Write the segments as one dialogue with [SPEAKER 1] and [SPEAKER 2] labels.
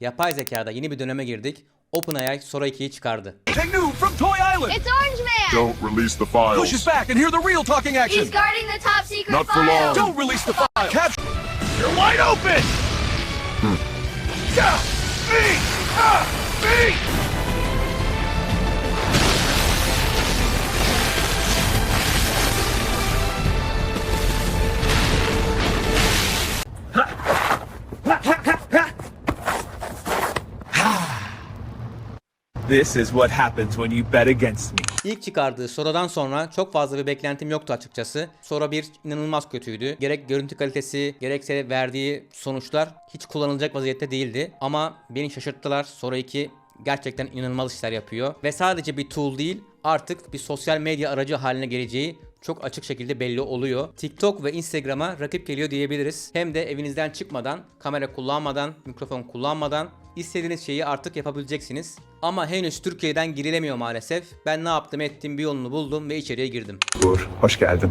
[SPEAKER 1] Yapay zekada yeni bir döneme girdik. OpenAI Sora 2'yi çıkardı.
[SPEAKER 2] Hey, new from Toy Island.
[SPEAKER 3] It's Orange Man!
[SPEAKER 4] Don't release the files.
[SPEAKER 2] Push his back and hear the real talking action.
[SPEAKER 3] He's guarding the top secret
[SPEAKER 4] Not for
[SPEAKER 3] file!
[SPEAKER 4] long.
[SPEAKER 2] Don't release the file. Capture. You're wide open. Yeah. Me. Ah. Me. This is what happens when you bet against me.
[SPEAKER 1] İlk çıkardığı Sora'dan sonra çok fazla bir beklentim yoktu açıkçası. Sora 1 inanılmaz kötüydü. Gerek görüntü kalitesi gerekse verdiği sonuçlar hiç kullanılacak vaziyette değildi. Ama beni şaşırttılar. Sora 2 gerçekten inanılmaz işler yapıyor. Ve sadece bir tool değil artık bir sosyal medya aracı haline geleceği çok açık şekilde belli oluyor. TikTok ve Instagram'a rakip geliyor diyebiliriz. Hem de evinizden çıkmadan, kamera kullanmadan, mikrofon kullanmadan istediğiniz şeyi artık yapabileceksiniz. Ama henüz Türkiye'den girilemiyor maalesef. Ben ne yaptım ettim bir yolunu buldum ve içeriye girdim.
[SPEAKER 5] Uğur, hoş geldin.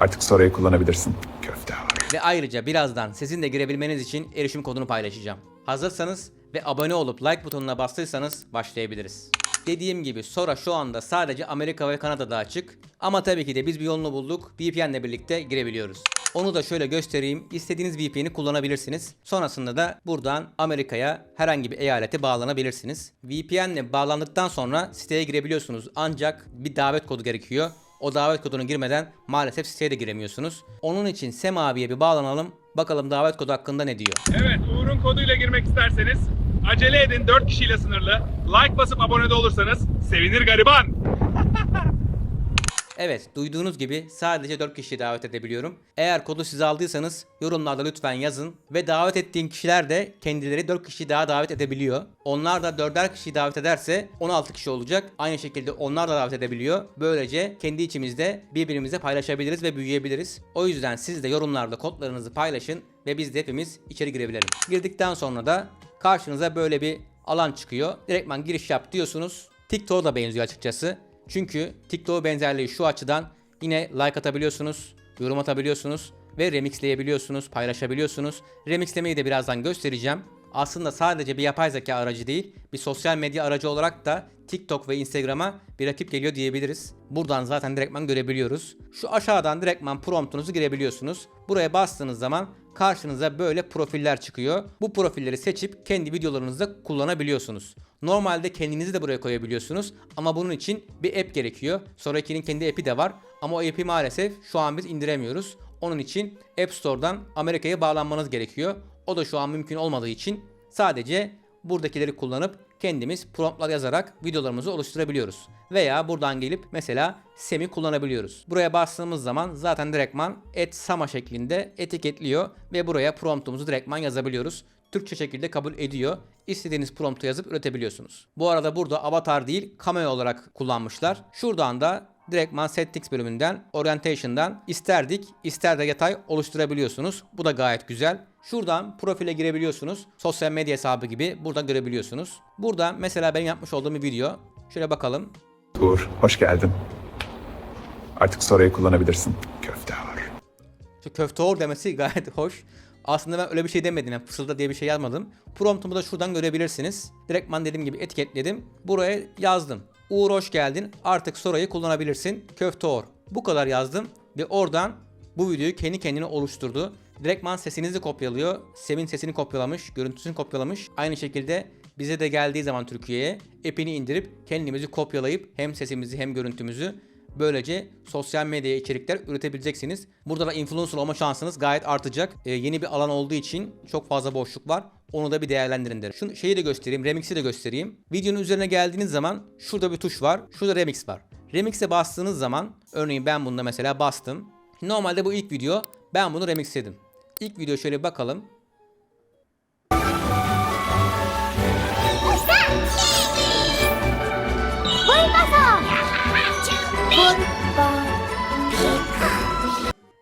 [SPEAKER 5] Artık Sora'yı kullanabilirsin. Köfte var.
[SPEAKER 1] Ve ayrıca birazdan sizin de girebilmeniz için erişim kodunu paylaşacağım. Hazırsanız ve abone olup like butonuna bastıysanız başlayabiliriz. Dediğim gibi Sora şu anda sadece Amerika ve Kanada'da açık. Ama tabii ki de biz bir yolunu bulduk. VPN ile birlikte girebiliyoruz. Onu da şöyle göstereyim. İstediğiniz VPN'i kullanabilirsiniz. Sonrasında da buradan Amerika'ya herhangi bir eyalete bağlanabilirsiniz. VPN ile bağlandıktan sonra siteye girebiliyorsunuz. Ancak bir davet kodu gerekiyor. O davet kodunu girmeden maalesef siteye de giremiyorsunuz. Onun için Sem abiye bir bağlanalım. Bakalım davet kodu hakkında ne diyor.
[SPEAKER 6] Evet, Uğur'un koduyla girmek isterseniz acele edin 4 kişiyle sınırlı. Like basıp abone de olursanız sevinir gariban.
[SPEAKER 1] Evet, duyduğunuz gibi sadece 4 kişiyi davet edebiliyorum. Eğer kodu siz aldıysanız yorumlarda lütfen yazın ve davet ettiğim kişiler de kendileri 4 kişi daha davet edebiliyor. Onlar da 4'er kişiyi davet ederse 16 kişi olacak. Aynı şekilde onlar da davet edebiliyor. Böylece kendi içimizde birbirimize paylaşabiliriz ve büyüyebiliriz. O yüzden siz de yorumlarda kodlarınızı paylaşın ve biz de hepimiz içeri girebilelim. Girdikten sonra da karşınıza böyle bir alan çıkıyor. Direktman giriş yap diyorsunuz. TikTok'a da benziyor açıkçası. Çünkü TikTok benzerliği şu açıdan yine like atabiliyorsunuz, yorum atabiliyorsunuz ve remixleyebiliyorsunuz, paylaşabiliyorsunuz. Remixlemeyi de birazdan göstereceğim. Aslında sadece bir yapay zeka aracı değil, bir sosyal medya aracı olarak da TikTok ve Instagram'a bir rakip geliyor diyebiliriz. Buradan zaten direktman görebiliyoruz. Şu aşağıdan direktman promptunuzu girebiliyorsunuz. Buraya bastığınız zaman karşınıza böyle profiller çıkıyor. Bu profilleri seçip kendi videolarınızda kullanabiliyorsunuz. Normalde kendinizi de buraya koyabiliyorsunuz ama bunun için bir app gerekiyor. Sonrakinin kendi app'i de var ama o app'i maalesef şu an biz indiremiyoruz. Onun için App Store'dan Amerika'ya bağlanmanız gerekiyor. O da şu an mümkün olmadığı için sadece buradakileri kullanıp kendimiz promptlar yazarak videolarımızı oluşturabiliyoruz. Veya buradan gelip mesela Sem'i kullanabiliyoruz. Buraya bastığımız zaman zaten direktman et sama şeklinde etiketliyor ve buraya promptumuzu direktman yazabiliyoruz. Türkçe şekilde kabul ediyor. İstediğiniz promptu yazıp üretebiliyorsunuz. Bu arada burada avatar değil cameo olarak kullanmışlar. Şuradan da direktman settings bölümünden orientation'dan ister dik ister de yatay oluşturabiliyorsunuz. Bu da gayet güzel. Şuradan profile girebiliyorsunuz. Sosyal medya hesabı gibi burada görebiliyorsunuz. Burada mesela benim yapmış olduğum bir video. Şöyle bakalım.
[SPEAKER 5] Uğur, hoş geldin. Artık Sora'yı kullanabilirsin. Köfte var.
[SPEAKER 1] Şu köfte or demesi gayet hoş. Aslında ben öyle bir şey demedim. Yani fısılda diye bir şey yazmadım. Promptumu da şuradan görebilirsiniz. Direktman dediğim gibi etiketledim. Buraya yazdım. Uğur hoş geldin. Artık Sora'yı kullanabilirsin. Köfte or. Bu kadar yazdım. Ve oradan bu videoyu kendi kendine oluşturdu. Direktman sesinizi kopyalıyor. Sem'in sesini kopyalamış. Görüntüsünü kopyalamış. Aynı şekilde bize de geldiği zaman Türkiye'ye app'ini indirip kendimizi kopyalayıp hem sesimizi hem görüntümüzü Böylece sosyal medya içerikler üretebileceksiniz. Burada da influencer olma şansınız gayet artacak. Ee, yeni bir alan olduğu için çok fazla boşluk var. Onu da bir değerlendirin derim. Şunu şeyi de göstereyim, remix'i de göstereyim. Videonun üzerine geldiğiniz zaman şurada bir tuş var. Şurada remix var. Remix'e bastığınız zaman örneğin ben bunda mesela bastım. Normalde bu ilk video. Ben bunu remixledim. İlk video şöyle bakalım.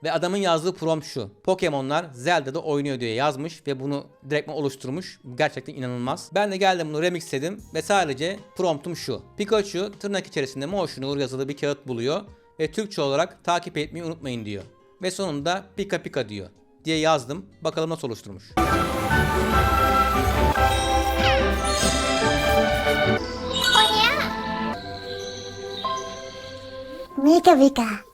[SPEAKER 1] Ve adamın yazdığı prompt şu. Pokemonlar Zelda'da oynuyor diye yazmış ve bunu direktman oluşturmuş. Gerçekten inanılmaz. Ben de geldim bunu remixledim ve sadece promptum şu. Pikachu tırnak içerisinde Motion Uğur yazılı bir kağıt buluyor ve Türkçe olarak takip etmeyi unutmayın diyor. Ve sonunda Pika Pika diyor diye yazdım. Bakalım nasıl oluşturmuş.
[SPEAKER 4] Mika Mika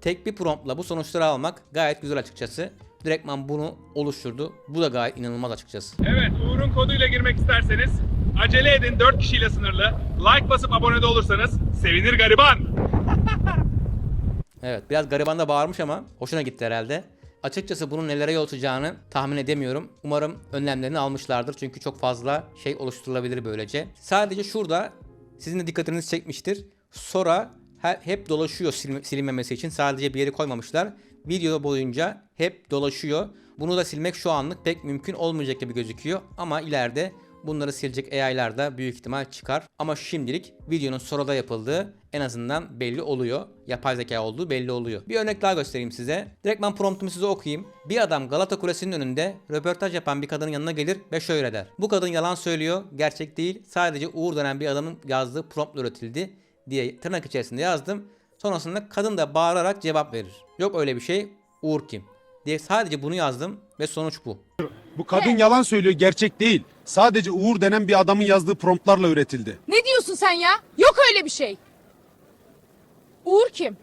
[SPEAKER 1] Tek bir promptla bu sonuçları almak gayet güzel açıkçası. Direktman bunu oluşturdu. Bu da gayet inanılmaz açıkçası.
[SPEAKER 6] Evet Uğur'un koduyla girmek isterseniz acele edin 4 kişiyle sınırlı. Like basıp abone de olursanız sevinir gariban.
[SPEAKER 1] Evet biraz gariban da bağırmış ama hoşuna gitti herhalde. Açıkçası bunun nelere yol açacağını tahmin edemiyorum. Umarım önlemlerini almışlardır çünkü çok fazla şey oluşturulabilir böylece. Sadece şurada sizin de dikkatinizi çekmiştir. Sora hep dolaşıyor silinmemesi için. Sadece bir yere koymamışlar. Video boyunca hep dolaşıyor. Bunu da silmek şu anlık pek mümkün olmayacak gibi gözüküyor. Ama ileride bunları silecek AI'lar da büyük ihtimal çıkar. Ama şimdilik videonun Sora'da yapıldığı en azından belli oluyor. Yapay zeka olduğu belli oluyor. Bir örnek daha göstereyim size. Direktman promptumu size okuyayım. Bir adam Galata Kulesi'nin önünde röportaj yapan bir kadının yanına gelir ve şöyle der. Bu kadın yalan söylüyor, gerçek değil. Sadece Uğur denen bir adamın yazdığı prompt üretildi diye tırnak içerisinde yazdım. Sonrasında kadın da bağırarak cevap verir. Yok öyle bir şey. Uğur kim? diye sadece bunu yazdım ve sonuç bu.
[SPEAKER 7] Bu kadın yalan söylüyor, gerçek değil. Sadece Uğur denen bir adamın yazdığı promptlarla üretildi.
[SPEAKER 8] Ne diyorsun sen ya? Yok öyle bir şey. Uğur kim?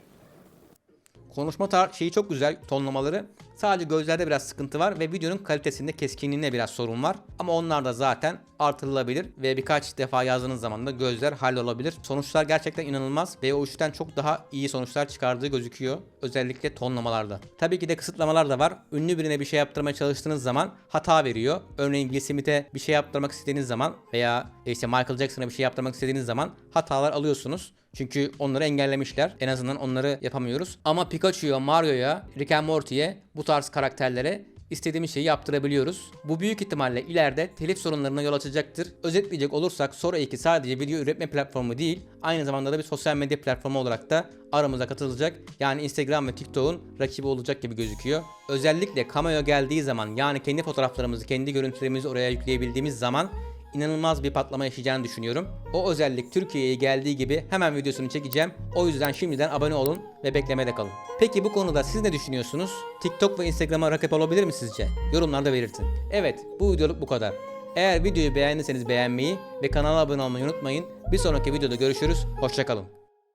[SPEAKER 1] Konuşma tar şeyi çok güzel tonlamaları. Sadece gözlerde biraz sıkıntı var ve videonun kalitesinde keskinliğinde biraz sorun var. Ama onlar da zaten artırılabilir ve birkaç defa yazdığınız zaman da gözler hallolabilir. Sonuçlar gerçekten inanılmaz ve o üçten çok daha iyi sonuçlar çıkardığı gözüküyor. Özellikle tonlamalarda. Tabii ki de kısıtlamalar da var. Ünlü birine bir şey yaptırmaya çalıştığınız zaman hata veriyor. Örneğin Will Smith'e bir şey yaptırmak istediğiniz zaman veya işte Michael Jackson'a bir şey yaptırmak istediğiniz zaman hatalar alıyorsunuz. Çünkü onları engellemişler. En azından onları yapamıyoruz. Ama Pikachu'ya, Mario'ya, Rick and Morty'ye bu tarz karakterlere istediğimiz şeyi yaptırabiliyoruz. Bu büyük ihtimalle ileride telif sorunlarına yol açacaktır. Özetleyecek olursak Sora 2 sadece video üretme platformu değil, aynı zamanda da bir sosyal medya platformu olarak da aramıza katılacak. Yani Instagram ve TikTok'un rakibi olacak gibi gözüküyor. Özellikle Cameo geldiği zaman yani kendi fotoğraflarımızı, kendi görüntülerimizi oraya yükleyebildiğimiz zaman inanılmaz bir patlama yaşayacağını düşünüyorum. O özellik Türkiye'ye geldiği gibi hemen videosunu çekeceğim. O yüzden şimdiden abone olun ve beklemede kalın. Peki bu konuda siz ne düşünüyorsunuz? TikTok ve Instagram'a rakip olabilir mi sizce? Yorumlarda belirtin. Evet bu videoluk bu kadar. Eğer videoyu beğendiyseniz beğenmeyi ve kanala abone olmayı unutmayın. Bir sonraki videoda görüşürüz. Hoşçakalın.